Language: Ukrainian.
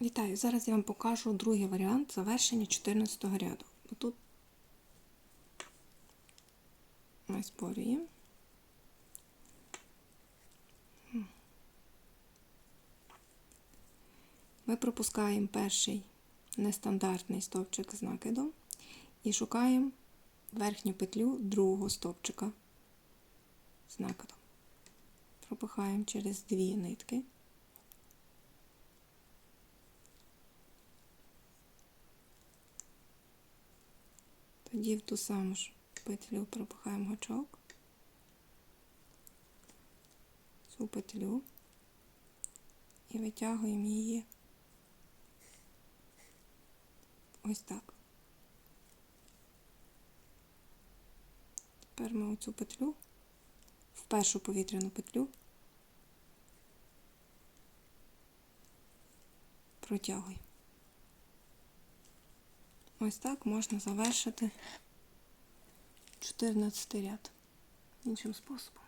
Вітаю! Зараз я вам покажу другий варіант завершення 14 ряду. Тут ми спорюємо. Ми пропускаємо перший нестандартний стовпчик з накидом і шукаємо верхню петлю другого стовпчика з накидом. Пропихаємо через дві нитки. Тоді в ту саму ж петлю пропихаємо гачок, цю петлю і витягуємо її ось так. Тепер ми оцю петлю в першу повітряну петлю протягуємо. Ось так можна завершити 14 ряд іншим способом.